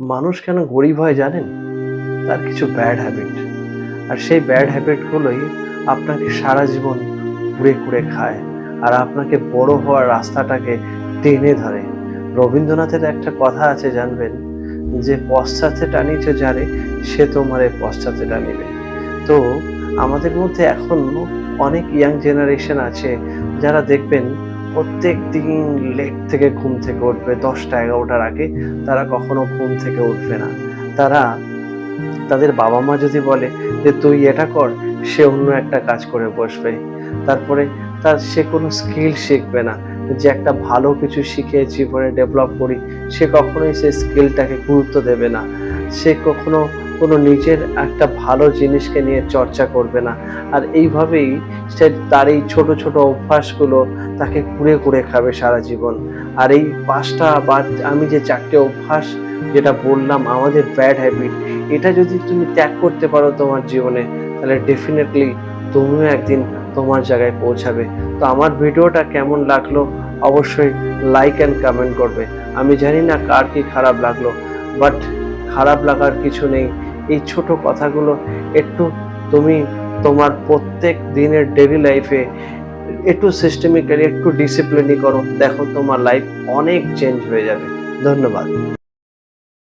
মানুষ কেন গরিব হয় জানেন? তার কিছু ব্যাড হ্যাবিট আর সেই ব্যাড হ্যাবিটগুলোই আপনাকে সারা জীবন কুড়ে কুড়ে খায়। আর আপনাকে বড় হওয়ার রাস্তাটাকে টেনে ধরে। রবীন্দ্রনাথের একটা কথা আছে জানবেন? যে, পশ্চাতে টানিছ যারে, সে তোমারে পশ্চাতে টানিবে। তো, আমাদের মধ্যে এখন অনেক ইয়াং জেনারেশন আছে যারা দেখবেন প্রত্যেক দিন লেট থেকে ঘুম থেকে উঠবে, দশটা, এগারোটার আগে তারা কখনো ঘুম থেকে উঠবে না। তারা, তাদের বাবা মা যদি বলে যে, তুই এটা কর, সে অন্য একটা কাজ করে বসবে। তারপরে তার, সে কোনো স্কিল শিখবে না। যে একটা ভালো কিছু শিখে জীবনে ডেভেলপ করি, সে কখনোই সে স্কিলটাকে গুরুত্ব দেবে না। সে কখনো কোনো নিজের একটা ভালো জিনিসকে নিয়ে চর্চা করবে না। আর এইভাবেই সে তার এই ছোট ছোট অভ্যাসগুলো তাকে কুড়ে কুড়ে খাবে সারা জীবন। আর এই পাঁচটা বা আমি যে চারটে অভ্যাস যেটা বললাম, আমাদের ব্যাড হ্যাবিট এটা যদি তুমি ত্যাগ করতে পারো তোমার জীবনে, তাহলে ডেফিনেটলি তুমিও একদিন তোমার জায়গায় পৌঁছাবে। তো আমার ভিডিওটা কেমন লাগল অবশ্যই লাইক অ্যান্ড কমেন্ট করবে। আমি জানি না কার কি খারাপ লাগল বাট খারাপ লাগার কিছু নেই। এই ছোট কথাগুলো একটু তুমি তোমার প্রত্যেক দিনের ডেলি লাইফে একটু সিস্টেমিক্যালি একটু ডিসিপ্লিনই করো। দেখো তোমার লাইফ অনেক চেঞ্জ হয়ে যাবে। ধন্যবাদ।